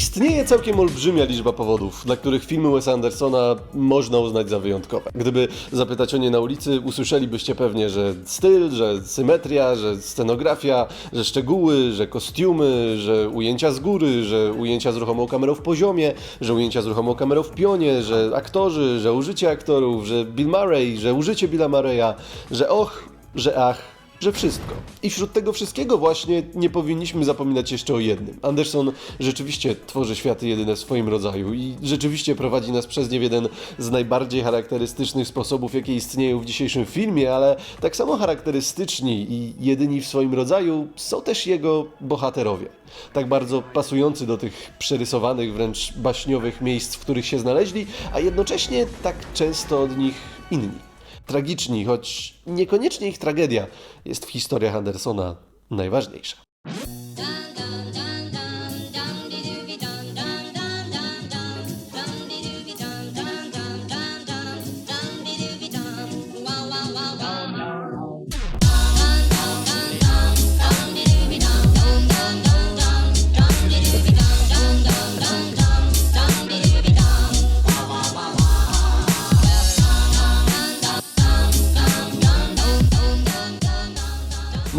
Istnieje całkiem olbrzymia liczba powodów, dla których filmy Wesa Andersona można uznać za wyjątkowe. Gdyby zapytać o nie na ulicy, usłyszelibyście pewnie, że styl, że symetria, że scenografia, że szczegóły, że kostiumy, że ujęcia z góry, że ujęcia z ruchomą kamerą w poziomie, że ujęcia z ruchomą kamerą w pionie, że aktorzy, że użycie aktorów, że Bill Murray, że użycie Billa Murraya, że och, że ach że wszystko. I wśród tego wszystkiego właśnie nie powinniśmy zapominać jeszcze o jednym. Anderson rzeczywiście tworzy światy jedyne w swoim rodzaju i rzeczywiście prowadzi nas przez nie w jeden z najbardziej charakterystycznych sposobów, jakie istnieją w dzisiejszym filmie, ale tak samo charakterystyczni i jedyni w swoim rodzaju są też jego bohaterowie. Tak bardzo pasujący do tych przerysowanych, wręcz baśniowych miejsc, w których się znaleźli, a jednocześnie tak często od nich inni tragiczni, choć niekoniecznie ich tragedia jest w historiach Andersona najważniejsza.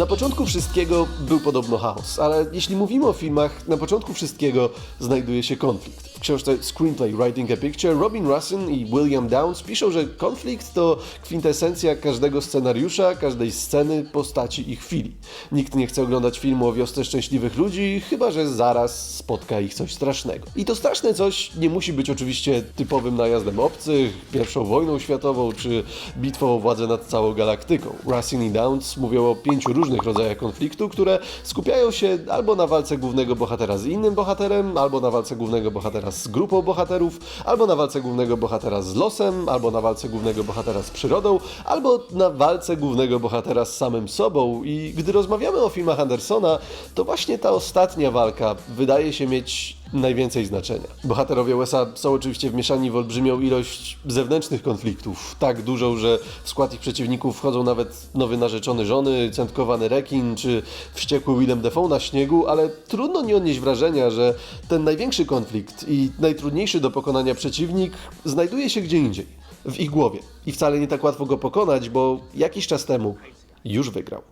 Na początku wszystkiego był podobno chaos, ale jeśli mówimy o filmach, na początku wszystkiego znajduje się konflikt. Książce Screenplay Writing a Picture Robin Russin i William Downs piszą, że konflikt to kwintesencja każdego scenariusza, każdej sceny, postaci i chwili. Nikt nie chce oglądać filmu o wiosce szczęśliwych ludzi, chyba że zaraz spotka ich coś strasznego. I to straszne coś nie musi być oczywiście typowym najazdem obcych, pierwszą wojną światową czy bitwą o władzę nad całą galaktyką. Russin i Downs mówią o pięciu różnych rodzajach konfliktu, które skupiają się albo na walce głównego bohatera z innym bohaterem, albo na walce głównego bohatera z grupą bohaterów, albo na walce głównego bohatera z losem, albo na walce głównego bohatera z przyrodą, albo na walce głównego bohatera z samym sobą. I gdy rozmawiamy o filmach Andersona, to właśnie ta ostatnia walka wydaje się mieć najwięcej znaczenia. Bohaterowie Wesa są oczywiście wmieszani w olbrzymią ilość zewnętrznych konfliktów, tak dużą, że w skład ich przeciwników wchodzą nawet nowy narzeczony żony, centkowany rekin czy wściekły Willem Dafoe na śniegu, ale trudno nie odnieść wrażenia, że ten największy konflikt i najtrudniejszy do pokonania przeciwnik znajduje się gdzie indziej, w ich głowie. I wcale nie tak łatwo go pokonać, bo jakiś czas temu już wygrał.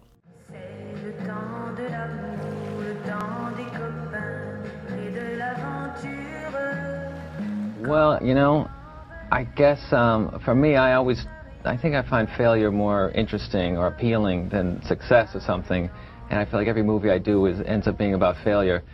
Well, you know, I guess um, for me, I always, I think I find failure more interesting or appealing than success or something.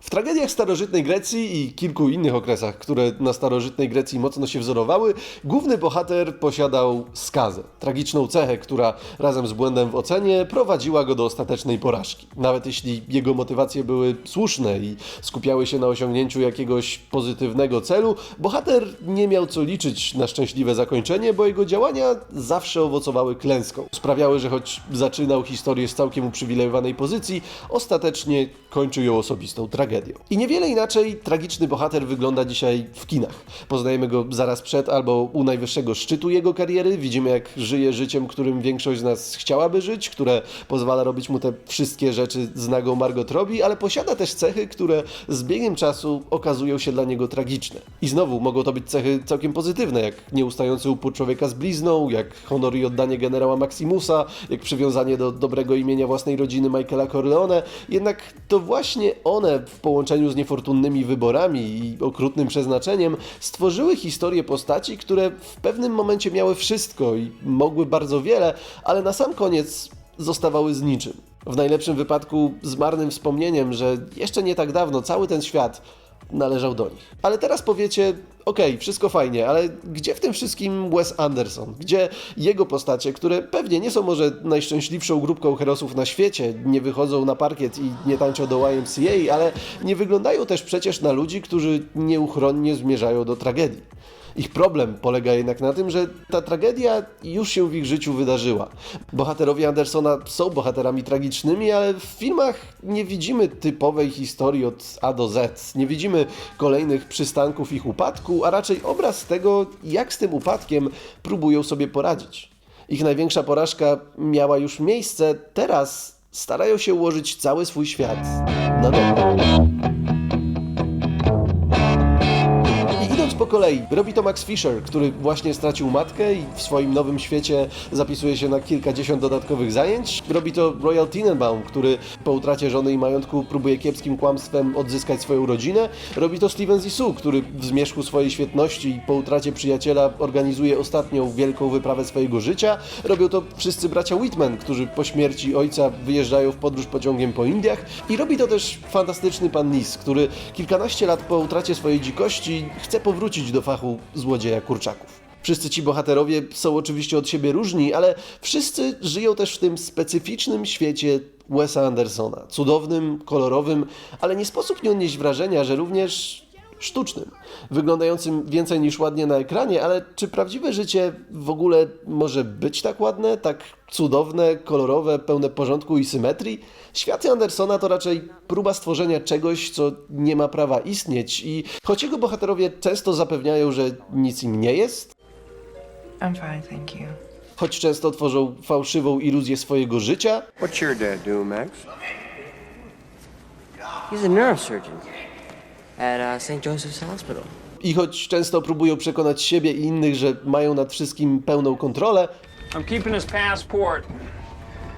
W tragediach starożytnej Grecji i kilku innych okresach, które na starożytnej Grecji mocno się wzorowały, główny bohater posiadał skazę, tragiczną cechę, która razem z błędem w ocenie prowadziła go do ostatecznej porażki. Nawet jeśli jego motywacje były słuszne i skupiały się na osiągnięciu jakiegoś pozytywnego celu, bohater nie miał co liczyć na szczęśliwe zakończenie, bo jego działania zawsze owocowały klęską. Sprawiały, że choć zaczynał historię z całkiem uprzywilejowanej pozycji, ostatecznie kończył ją osobistą tragedią. I niewiele inaczej tragiczny bohater wygląda dzisiaj w kinach. Poznajemy go zaraz przed albo u najwyższego szczytu jego kariery, widzimy jak żyje życiem, którym większość z nas chciałaby żyć, które pozwala robić mu te wszystkie rzeczy z nagą Margot Robbie, ale posiada też cechy, które z biegiem czasu okazują się dla niego tragiczne. I znowu mogą to być cechy całkiem pozytywne, jak nieustający upór człowieka z blizną, jak honor i oddanie generała Maximusa, jak przywiązanie do dobrego imienia własnej rodziny Michaela Corleone. Jednak to właśnie one w połączeniu z niefortunnymi wyborami i okrutnym przeznaczeniem stworzyły historię postaci, które w pewnym momencie miały wszystko i mogły bardzo wiele, ale na sam koniec zostawały z niczym. W najlepszym wypadku z marnym wspomnieniem, że jeszcze nie tak dawno cały ten świat należał do nich. Ale teraz powiecie, okej, wszystko fajnie, ale gdzie w tym wszystkim Wes Anderson? Gdzie jego postacie, które pewnie nie są może najszczęśliwszą grupką herosów na świecie, nie wychodzą na parkiet i nie tańczą do YMCA, ale nie wyglądają też przecież na ludzi, którzy nieuchronnie zmierzają do tragedii. Ich problem polega jednak na tym, że ta tragedia już się w ich życiu wydarzyła. Bohaterowie Andersona są bohaterami tragicznymi, ale w filmach nie widzimy typowej historii od A do Z. Nie widzimy kolejnych przystanków ich upadku, a raczej obraz tego, jak z tym upadkiem próbują sobie poradzić. Ich największa porażka miała już miejsce, teraz starają się ułożyć cały swój świat na. Kolei robi to Max Fisher, który właśnie stracił matkę i w swoim nowym świecie zapisuje się na kilkadziesiąt dodatkowych zajęć. Robi to Royal Tenenbaum, który po utracie żony i majątku próbuje kiepskim kłamstwem odzyskać swoją rodzinę. Robi to Steven Zissou, który w zmierzchu swojej świetności i po utracie przyjaciela organizuje ostatnią wielką wyprawę swojego życia. Robią to wszyscy bracia Whitman, którzy po śmierci ojca wyjeżdżają w podróż pociągiem po Indiach. I robi to też fantastyczny pan Nis, który kilkanaście lat po utracie swojej dzikości chce powrócić do fachu złodzieja kurczaków. Wszyscy ci bohaterowie są oczywiście od siebie różni, ale wszyscy żyją też w tym specyficznym świecie Wesa Andersona. Cudownym, kolorowym, ale nie sposób nie odnieść wrażenia, że również sztucznym, wyglądającym więcej niż ładnie na ekranie, ale czy prawdziwe życie w ogóle może być tak ładne, tak cudowne, kolorowe, pełne porządku i symetrii? Światy Andersona to raczej próba stworzenia czegoś, co nie ma prawa istnieć i choć jego bohaterowie często zapewniają, że nic im nie jest, I'm fine, thank you. choć często tworzą fałszywą iluzję swojego życia, What's your dad doing, Max? He's a neurosurgeon at uh, St. Joseph's Hospital. i choć często próbują przekonać siebie i innych, że mają nad wszystkim pełną kontrolę, I'm keeping his passport.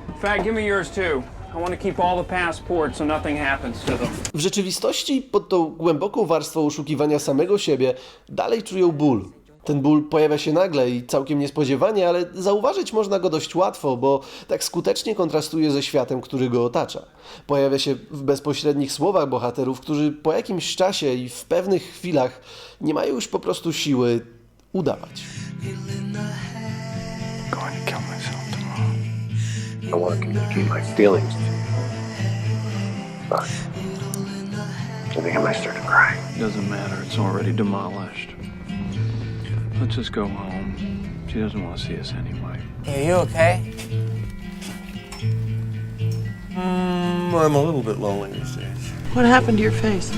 In fact, give me yours too. I want to keep all the passports so nothing happens to them. w rzeczywistości pod tą głęboką warstwą oszukiwania samego siebie dalej czują ból. Ten ból pojawia się nagle i całkiem niespodziewanie, ale zauważyć można go dość łatwo, bo tak skutecznie kontrastuje ze światem, który go otacza. Pojawia się w bezpośrednich słowach bohaterów, którzy po jakimś czasie i w pewnych chwilach nie mają już po prostu siły udawać. Going to kill myself tomorrow. I want to communicate my feelings to you. But I think I might start to cry. Doesn't matter. It's already demolished. Let's just go home. She doesn't want to see us anyway. Hey, are you okay? Mm, I'm a little bit lonely these days. What happened to your face?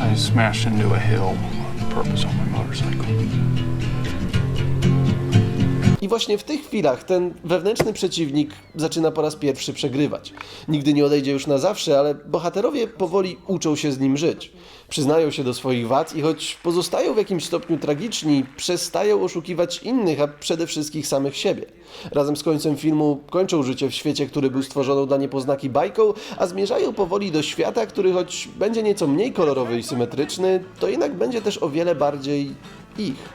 I smashed into a hill on purpose on my motorcycle. I właśnie w tych chwilach ten wewnętrzny przeciwnik zaczyna po raz pierwszy przegrywać. Nigdy nie odejdzie już na zawsze, ale bohaterowie powoli uczą się z nim żyć. Przyznają się do swoich wad i choć pozostają w jakimś stopniu tragiczni, przestają oszukiwać innych, a przede wszystkim samych siebie. Razem z końcem filmu kończą życie w świecie, który był stworzony dla niepoznaki bajką, a zmierzają powoli do świata, który choć będzie nieco mniej kolorowy i symetryczny, to jednak będzie też o wiele bardziej ich.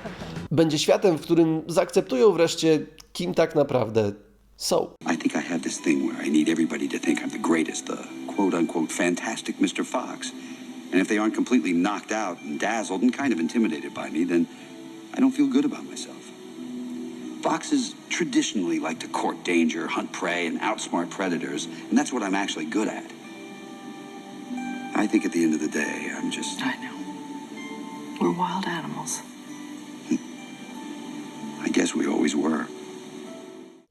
Będzie światem, w którym zaakceptują wreszcie, kim tak naprawdę są. I think I have this thing where I need everybody to think I'm the greatest, the quote unquote fantastic Mr. Fox. And if they aren't completely knocked out and dazzled and kind of intimidated by me, then I don't feel good about myself. Foxes traditionally like to court danger, hunt prey, and outsmart predators, and that's what I'm actually good at. I think at the end of the day, I'm just. I know. We're wild animals. Guess we always were.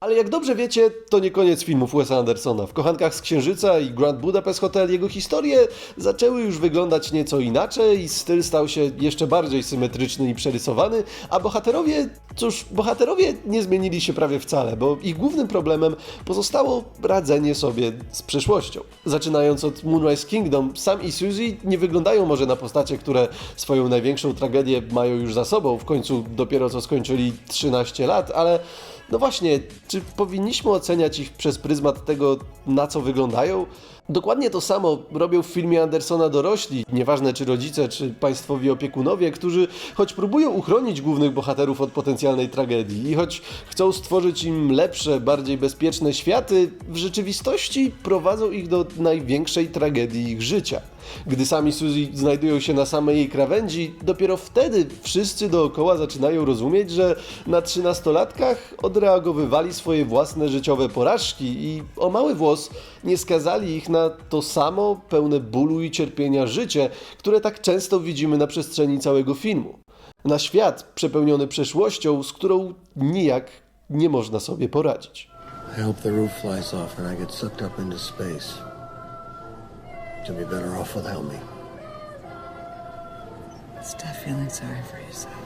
Ale jak dobrze wiecie, to nie koniec filmów Wesa Andersona. W Kochankach z Księżyca i Grand Budapest Hotel jego historie zaczęły już wyglądać nieco inaczej i styl stał się jeszcze bardziej symetryczny i przerysowany, a bohaterowie, cóż, bohaterowie nie zmienili się prawie wcale, bo ich głównym problemem pozostało radzenie sobie z przeszłością. Zaczynając od Moonrise Kingdom, Sam i Suzy nie wyglądają może na postacie, które swoją największą tragedię mają już za sobą, w końcu dopiero co skończyli 13 lat, ale no właśnie, czy powinniśmy oceniać ich przez pryzmat tego, na co wyglądają? Dokładnie to samo robią w filmie Andersona dorośli, nieważne czy rodzice, czy państwowi opiekunowie, którzy choć próbują uchronić głównych bohaterów od potencjalnej tragedii i choć chcą stworzyć im lepsze, bardziej bezpieczne światy, w rzeczywistości prowadzą ich do największej tragedii ich życia. Gdy sami Suzy znajdują się na samej jej krawędzi, dopiero wtedy wszyscy dookoła zaczynają rozumieć, że na trzynastolatkach odreagowywali swoje własne życiowe porażki i o mały włos nie skazali ich na to samo pełne bólu i cierpienia życie, które tak często widzimy na przestrzeni całego filmu. Na świat przepełniony przeszłością, z którą nijak nie można sobie poradzić. I hope the roof flies off and I get sucked up into space. You'll be better off without me. Stop feeling sorry for yourself.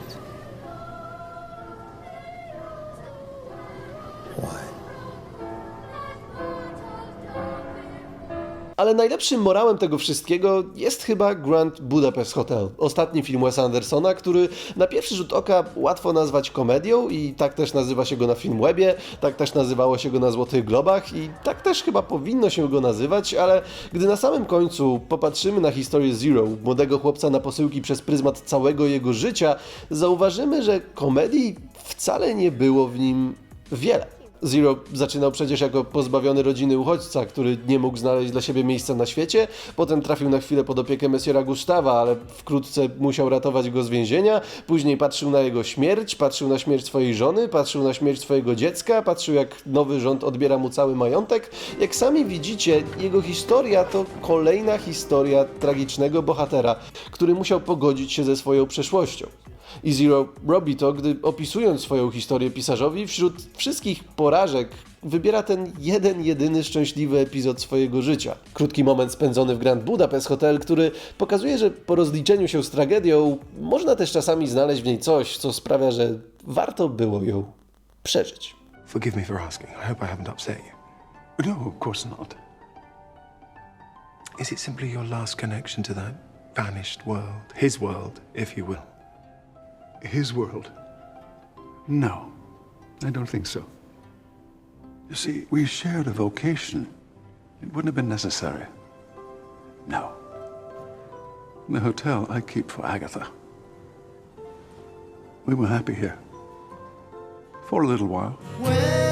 Ale najlepszym morałem tego wszystkiego jest chyba Grand Budapest Hotel. Ostatni film Wesa Andersona, który na pierwszy rzut oka łatwo nazwać komedią i tak też nazywa się go na Filmwebie, tak też nazywało się go na Złotych Globach i tak też chyba powinno się go nazywać, ale gdy na samym końcu popatrzymy na historię Zero, młodego chłopca na posyłki przez pryzmat całego jego życia, zauważymy, że komedii wcale nie było w nim wiele. Zero zaczynał przecież jako pozbawiony rodziny uchodźca, który nie mógł znaleźć dla siebie miejsca na świecie. Potem trafił na chwilę pod opiekę Messiera Gustawa, ale wkrótce musiał ratować go z więzienia. Później patrzył na jego śmierć, patrzył na śmierć swojej żony, patrzył na śmierć swojego dziecka, patrzył jak nowy rząd odbiera mu cały majątek. Jak sami widzicie, jego historia to kolejna historia tragicznego bohatera, który musiał pogodzić się ze swoją przeszłością. I Zero robi to, gdy opisując swoją historię pisarzowi, wśród wszystkich porażek wybiera ten jeden, jedyny szczęśliwy epizod swojego życia. Krótki moment spędzony w Grand Budapest Hotel, który pokazuje, że po rozliczeniu się z tragedią można też czasami znaleźć w niej coś, co sprawia, że warto było ją przeżyć. Forgive me for asking. I hope I haven't upset you. No, of course not. Is it simply your last connection to that vanished world? His world, if you will. His world? No, I don't think so. You see, we shared a vocation. It wouldn't have been necessary. No. The hotel I keep for Agatha. We were happy here. For a little while. Where